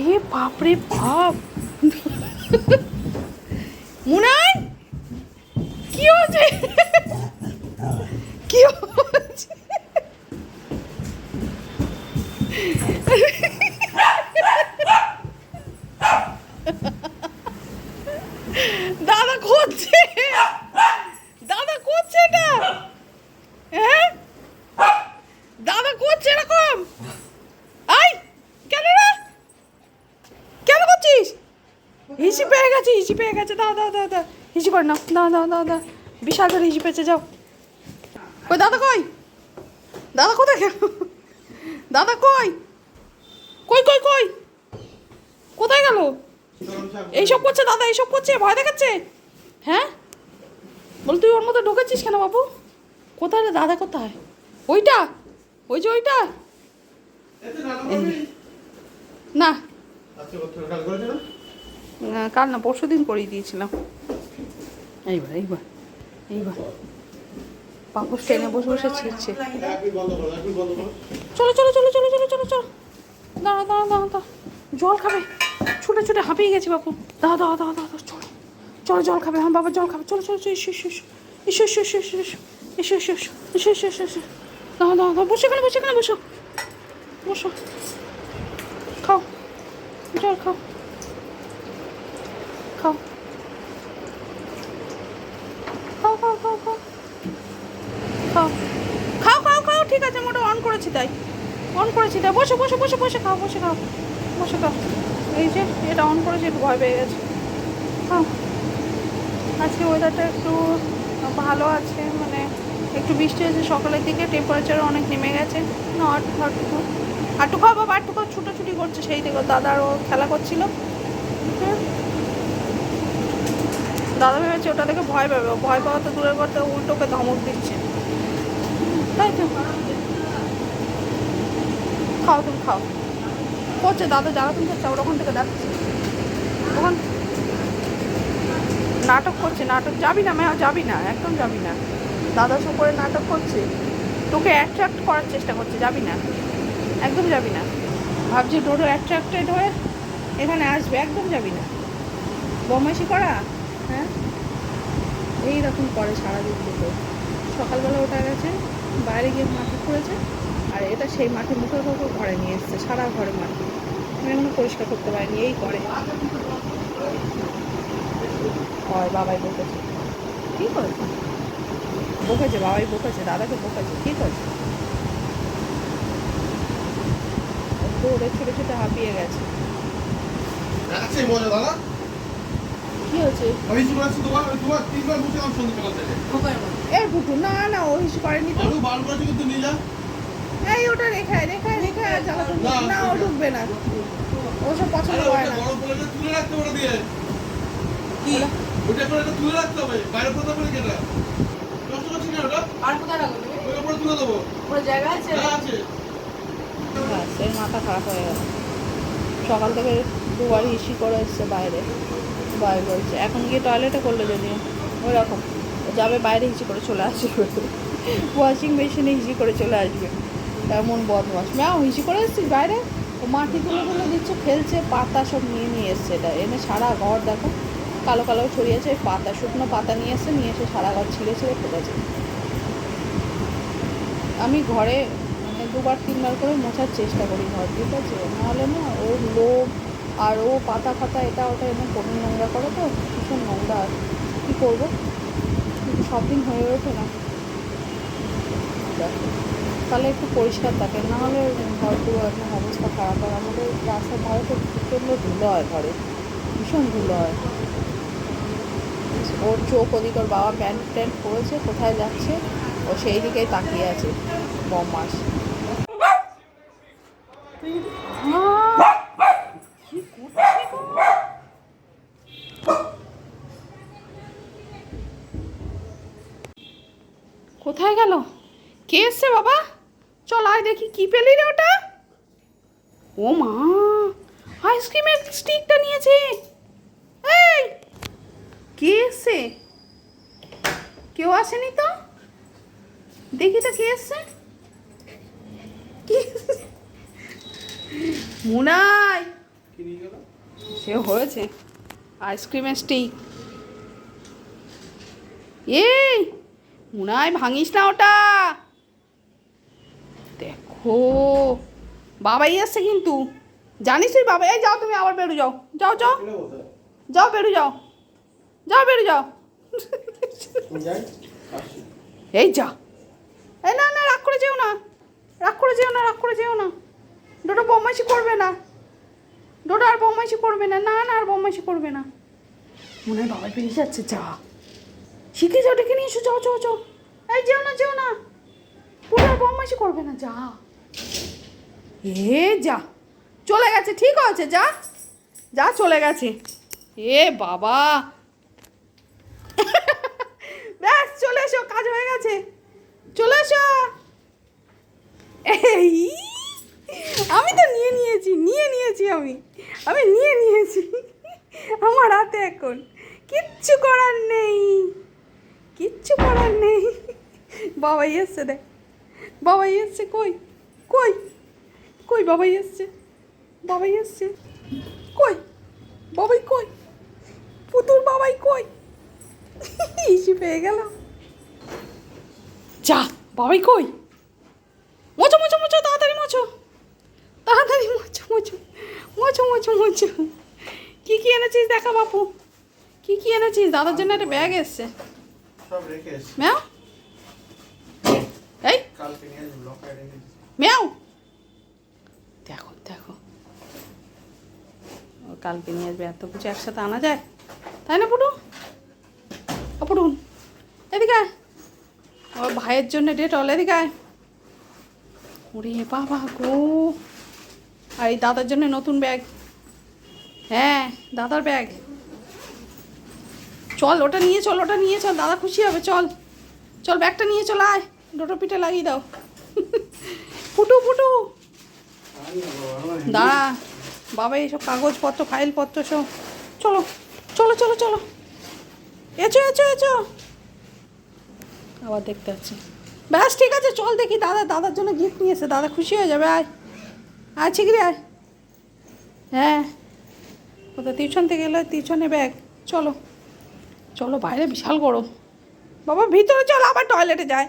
আরে বাপরে বাপ। মুনাই কি হচ্ছে কি হচ্ছে দাদা করছে দাদা করছে এটা হ্যাঁ দাদা করছে এরকম আই কেন রে কেন করছিস হিসি পেয়ে গেছে হিসি পেয়ে গেছে। দাও দাও দাও দাও। হিসি কর না দাও দাও দাও দাও। বিশাল ধরে হিসি পেয়েছে যাও। কই দাদা কই? দাদা কোথায় গেল? দাদা কই? কই কই কই? কোথায় গেল? এইসব করছে দাদা এইসব করছে ভয় দেখাচ্ছে? হ্যাঁ? বল তুই ওর মধ্যে ঢুকেছিস কেন বাবু কোথায় রে দাদা কোথায়? ওইটা? ওই যে ওইটা? না। না, কাল না পরশু দিন করিয়ে দিয়েছিলাম এইবার এইবার এইবার পাপস ট্রেনে বসে বসে ছিঁড়ছে চলো চলো চলো চলো চলো চলো চলো দাঁড়া দাঁড়া দাঁড়া দাঁড়া জল খাবে ছুটে ছুটে হাঁপিয়ে গেছি বাপু দাঁড়া দাঁড়া দাঁড়া দাঁড়া চলো চলো জল খাবে হ্যাঁ বাবা জল খাবে চলো চলো চলো এসো এসো এসো এসো এসো এসো এসো এসো এসো এসো এসো এসো এসো দাঁড়া দাঁড়া দাঁড়া বসে এখানে বসে এখানে বসো বসো খাও জল খাও খাও খাও খাও খাও খাও খাও খাও খাও খাও ঠিক আছে, মোটা অন করেছি তাই। অন করেছি তাই। বসে বসে বসে বসে, খাও বসে খাও। বসে, খাও। এই যে, এটা অন করেছি, একটু ভয় পেয়ে গেছে। খাও আজকে ওয়েদারটা একটু ভালো আছে মানে একটু বৃষ্টি হয়েছে, সকালের দিকে টেম্পারেচার অনেক নেমে গেছে। না আটটু আটটু আটটু খাও বাবা আটটু খাও ছুটোছুটি করছে সেই দিকে দাদা আরও খেলা করছিল। দাদা ভেবেছে ওটা দেখে ভয় পাবে ভয় পাওয়া তো দূরের কথা উল্টোকে ধমক দিচ্ছে। তাই তো? খাও তুমি, খাও। করছে, দাদা যারা তুমি করছে ওর ওখান থেকে ডাকছে ওখান নাটক করছে, নাটক যাবি না ম্যাও যাবি না, একদম যাবি না। দাদা সব করে নাটক করছে। তোকে অ্যাট্রাক্ট করার চেষ্টা করছে, যাবি না। একদম যাবি না। ভাবছি ডোডো অ্যাট্রাক্টেড হয়ে এখানে আসবে, একদম যাবি না। বদমাইশি করা? হ্যাঁ? এইরকম করে সারাদিন দুটো। সকালবেলা ওটা গেছে, বাইরে গিয়ে মাটি করেছে আর এটা সেই মাটি মুখের উপর ঘরে নিয়ে এসছে, সারা ঘরে মাটি। আমি এখনও পরিষ্কার করতে পারিনি, এই করে। হয়, বাবাই বকেছে। কি করেছে? বকেছে, বাবাই বকেছে, দাদাকে বকেছে, কি করেছে? ওদের ছোটো ছোটো হাঁপিয়ে গেছে। মজা দাদা। কি হয়েছে? আমি কি বলছি তোমার তোমার তিনবার মুছে আমি সন্ধ্যে বেলা। থেকে বুটু না না ও করেনি তো। আলু বার করেছি কিন্তু নিয়ে যা। এই ওটা রেখে রেখে রেখে জ্বালাতন না, না ও ঢুকবে না। ওসব পছন্দ করে না। গরম পড়লে তুলে রাখতে ওটা দিয়ে। কি? ওটা করে তুলে রাখতে হবে। বাইরে পড়তে পারে কেটা কষ্ট করছি না ওটা। আর কোথায় রাখো ওই উপরে তুলে দেবো। পুরো জায়গা আছে? এর মাথা খারাপ হয়ে গেল। সকাল থেকে দুবার হিসি করে এসছে বাইরে। বাইরে বলছে এখন গিয়ে টয়লেটে করল যদিও। ওই রকম যাবে বাইরে হিসি করে চলে আসবে। ওয়াশিং মেশিনে হিসি করে চলে আসবে। এমন বদমাস ম্যাও হিসি করে এসছিস বাইরে? ও মাটি তুলে তুলে দিচ্ছে, ফেলছে, পাতা সব নিয়ে নিয়ে এসছে এটা। এনে সারা ঘর দেখো। কালো কালো ছড়িয়েছে, পাতা, শুকনো পাতা নিয়ে এসে নিয়ে এসে সারা ঘর ছিঁড়ে ছিঁড়ে ফেলেছে। আমি ঘরে মানে দুবার, তিনবার করে মোছার চেষ্টা করি ঘর, ঠিক আছে? নাহলে না ওর লোভ আর ও পাতা ফাতা এটা ওটা এনে কমে নোংরা করে তো, ভীষণ নোংরা কী করব? কিন্তু দিন হয়ে ওঠে না। তাহলে একটু পরিষ্কার থাকে নাহলে ঘর পুরো একদম অবস্থা খারাপ। হয় আমাদের রাস্তার ধারে তো প্রচণ্ড ধুলো হয় ঘরে, ভীষণ ধুলো হয়। ওর চোখ ওদিক, ওর বাবা প্যান্ট ট্যান্ট পরেছে, কোথায় যাচ্ছে, ও সেই দিকেই তাকিয়ে আছে, বমাস। কোথায় গেল? কে এসছে বাবা? চল আয় দেখি কি পেলি রে ওটা। ও মা, আইসক্রিমের স্টিকটা নিয়েছে। এই, কে এসছে? কেউ আসেনি তো? দেখি তো কে এসছে। মুনাই, সে হয়েছে। আইসক্রিমের স্টিক। এই মনে হয় ভাঙিস না ওটা। দেখো, বাবাই আসছে কিন্তু। জানিস তুই বাবা এই যাও তুমি আবার বেরো, যাও। যাও যাও। যাও, বেরো, যাও। যাও, বেরো, যাও। এই যা। এই না না, রাগ করে যেও না। রাগ করে যেও না, রাগ করে যেও না। ডোটো বদমাইশি করবে না। ডোটো আর বদমাইশি করবে না। না না, আর বদমাইশি করবে না। মনে হয় বাবাই বেরিয়ে যাচ্ছে, যা। শিখে যাও, ডেকে নিয়ে এসো, যাও যাও যাও। এই, যেও না যেও না। পুরো আর বদমাইশি করবে না, যা। এ, যা। চলে গেছে, ঠিক আছে, যা। যা, চলে গেছে। এ, বাবা। ব্যাস, চলে এসো, কাজ হয়ে গেছে। চলে এসো। এই, আমি তো নিয়ে নিয়েছি নিয়ে নিয়েছি আমি। আমি নিয়ে নিয়েছি। আমার হাতে এখন কিচ্ছু করার নেই কিচ্ছু করার নেই বাবাই এসছে দেখ। বাবাই এসছে কই? কই? কই বাবাই এসছে? বাবাই এসছে? কই? বাবাই কই? পুতুর বাবাই কই? ইসি পেয়ে গেল যা বাবাই কই? মোচো মোচো মোচো তাড়াতাড়ি মোচো তাড়াতাড়ি মোচো মোচো মোচো মোচো মোচো কি কি এনেছিস দেখা বাপু? কি কি এনেছিস? দাদার জন্য একটা ব্যাগ এসছে। এসছি। ম্যাও দেখো দেখো ও কালকে নিয়ে আসবে এত কিছু একসাথে আনা যায় তাই না পুটু ও পুটুন এদিকে আয়। ভাইয়ের জন্য ডেটল এদিকে আয় ওরে বাবা গো আর এই দাদার জন্য নতুন ব্যাগ হ্যাঁ দাদার ব্যাগ চল ওটা নিয়ে চল ওটা নিয়ে চল দাদা খুশি হবে চল চল ব্যাগটা নিয়ে চল আয় দুটো পিঠে লাগিয়ে দাও। ফুটু ফুটু। দাঁড়া, বাবা, এইসব কাগজপত্র, ফাইলপত্র সব। চলো চলো চলো চলো। এচো এচো এচো। আবার দেখতে পাচ্ছি। ব্যাস, ঠিক আছে, চল দেখি, দাদা, দাদার জন্য গিফট নিয়ে এসে, দাদা খুশি হয়ে যাবে, আয়। আয়, ছিগড়ি, আয়। হ্যাঁ। কোথাও টিউশন থেকে এলে, টিউশনে ব্যাগ। চলো। চলো, বাইরে বিশাল গরম। বাবা, ভিতরে চলো, আবার টয়লেটে যায়।